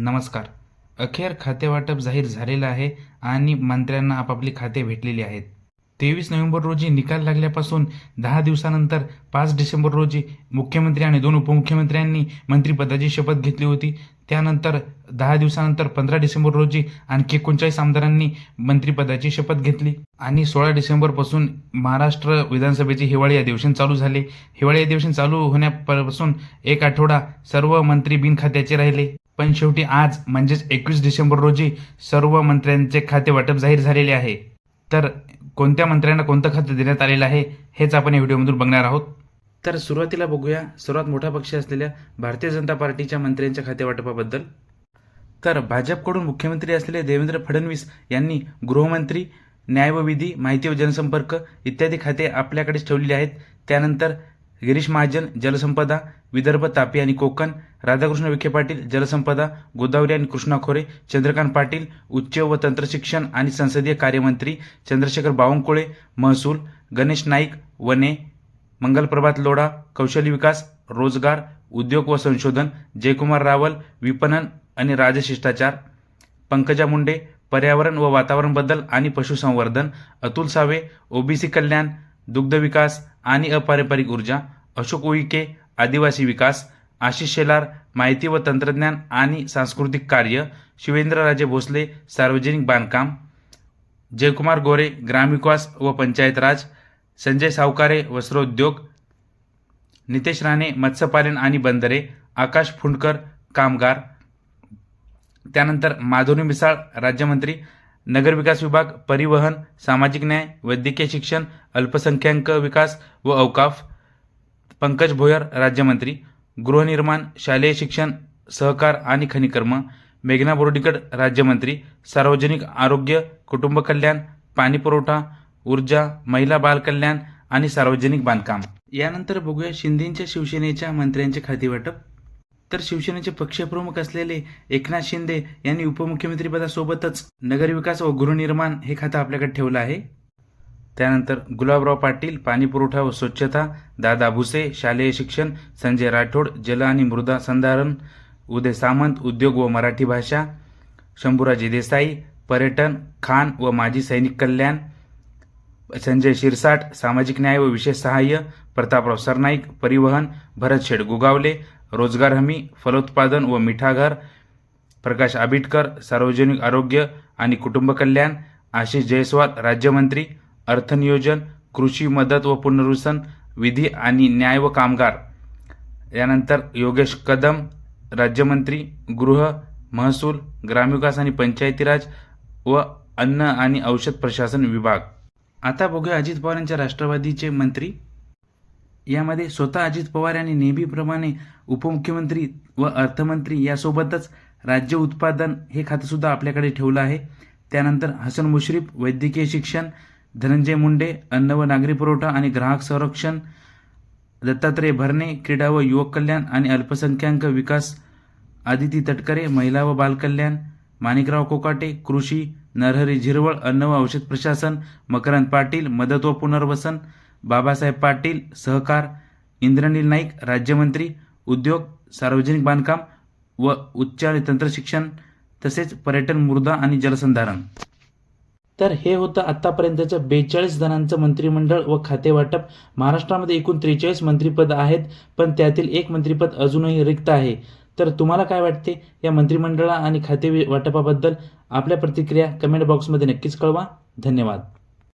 नमस्कार. अखेर खातेवाटप जाहीर झालेलं आहे आणि मंत्र्यांना आपापली खाते भेटलेली आहेत. तेवीस नोव्हेंबर रोजी निकाल लागल्यापासून दहा दिवसानंतर पाच डिसेंबर रोजी मुख्यमंत्री आणि दोन उपमुख्यमंत्र्यांनी मंत्रिपदाची शपथ घेतली होती. त्यानंतर दहा दिवसानंतर पंधरा डिसेंबर रोजी आणखी एकोणचाळीस आमदारांनी मंत्रिपदाची शपथ घेतली आणि सोळा डिसेंबरपासून महाराष्ट्र विधानसभेचे हिवाळी अधिवेशन चालू झाले. हिवाळी अधिवेशन चालू होण्यापासून एक आठवडा सर्व मंत्री बिनखात्याचे राहिले. पण शेवटी आज म्हणजेच एकवीस डिसेंबर रोजी सर्व मंत्र्यांचे खाते वाटप जाहीर झालेले आहे. तर कोणत्या मंत्र्यांना कोणतं खातं देण्यात आलेलं आहे हेच आपण या व्हिडिओमधून बघणार आहोत. तर सुरुवातीला बघूया सर्वात मोठा पक्ष असलेल्या भारतीय जनता पार्टीच्या मंत्र्यांच्या खातेवाटपाबद्दल तर भाजपकडून मुख्यमंत्री असलेले देवेंद्र फडणवीस यांनी गृहमंत्री न्याय व विधी माहिती व जनसंपर्क इत्यादी खाते आपल्याकडेच ठेवलेली आहेत. त्यानंतर गिरीश महाजन जलसंपदा विदर्भ तापी आणि कोकण राधाकृष्ण विखे पाटील जलसंपदा गोदावरी आणि कृष्णा खोरे चंद्रकांत पाटील उच्च व तंत्रशिक्षण आणि संसदीय कार्यमंत्री चंद्रशेखर बावनकुळे महसूल गणेश नाईक वने मंगलप्रभात लोढा कौशल्य विकास रोजगार उद्योग व संशोधन जयकुमार रावल विपणन आणि राजशिष्टाचार पंकजा मुंडे पर्यावरण व वातावरणबद्दल आणि पशुसंवर्धन अतुल सावे ओबीसी कल्याण दुग्ध विकास आणि अपारंपरिक ऊर्जा अशोक उईके आदिवासी विकास आशिष शेलार माहिती व तंत्रज्ञान आणि सांस्कृतिक कार्य शिवेंद्रराजे भोसले सार्वजनिक बांधकाम जयकुमार गोरे ग्रामविकास व पंचायत राज संजय सावकारे वस्त्रोद्योग नितेश राणे मत्स्यपालन आणि बंदरे आकाश फुंडकर कामगार त्यानंतर माधुरी मिसाळ राज्यमंत्री नगरविकास विभाग परिवहन सामाजिक न्याय वैद्यकीय शिक्षण अल्पसंख्याक विकास व अवकाफ पंकज भोयर राज्यमंत्री गृहनिर्माण शालेय शिक्षण सहकार आणि खनिकर्म मेघना बोर्डीकर राज्यमंत्री सार्वजनिक आरोग्य कुटुंब कल्याण पाणीपुरवठा ऊर्जा महिला बालकल्याण आणि सार्वजनिक बांधकाम. यानंतर बघूया शिंदेच्या शिवसेनेच्या मंत्र्यांचे खातेवाटप तर शिवसेनेचे पक्षप्रमुख असलेले एकनाथ शिंदे यांनी उपमुख्यमंत्रीपदासोबतच नगरविकास व गृहनिर्माण हे खातं आपल्याकडे ठेवलं आहे. त्यानंतर गुलाबराव पाटील पाणीपुरवठा व स्वच्छता दादा भुसे शालेय शिक्षण संजय राठोड जल आणि मृदा संधारण उदय सामंत उद्योग व मराठी भाषा शंभूराजी देसाई पर्यटन खान व माजी सैनिक कल्याण संजय शिरसाट सामाजिक न्याय व विशेष सहाय्य प्रतापराव सरनाईक परिवहन भरत शेठ गुगावले रोजगार हमी फलोत्पादन व मिठागर प्रकाश आबिटकर सार्वजनिक आरोग्य आणि कुटुंब कल्याण आशिष जयस्वाल राज्यमंत्री अर्थनियोजन कृषी मदत व पुनर्वसन विधी आणि न्याय व कामगार. यानंतर योगेश कदम राज्यमंत्री गृह महसूल ग्रामविकास आणि पंचायती राज व अन्न आणि औषध प्रशासन विभाग. आता बघूया अजित पवार यांच्या राष्ट्रवादीचे मंत्री यामध्ये स्वतः अजित पवार यांनी नेहमीप्रमाणे उपमुख्यमंत्री व अर्थमंत्री यासोबतच राज्य उत्पादन हे खातंसुद्धा आपल्याकडे ठेवलं आहे. त्यानंतर हसन मुश्रीफ वैद्यकीय शिक्षण धनंजय मुंडे अन्न व नागरी पुरवठा आणि ग्राहक संरक्षण दत्तात्रय भरणे क्रीडा व युवक कल्याण आणि अल्पसंख्याक विकास आदिती तटकरे महिला व बालकल्याण माणिकराव कोकाटे कृषी नरहरी झिरवळ अन्न व औषध प्रशासन मकरंद पाटील मदत व पुनर्वसन बाबासाहेब पाटील सहकार इंद्रनील नाईक राज्यमंत्री उद्योग सार्वजनिक बांधकाम व उच्च आणि तंत्रशिक्षण तसेच पर्यटन मृदा आणि जलसंधारण. तर हे होतं आत्तापर्यंतचं बेचाळीस जणांचं मंत्रिमंडळ व खातेवाटप महाराष्ट्रामध्ये एकूण त्रेचाळीस मंत्रिपद आहेत पण त्यातील एक मंत्रिपद अजूनही रिक्त आहे. तर तुम्हाला काय वाटते? या मंत्रिमंडळा आणि खाते वाटपाबद्दल आपल्या प्रतिक्रिया कमेंट बॉक्समध्ये नक्कीच कळवा. धन्यवाद.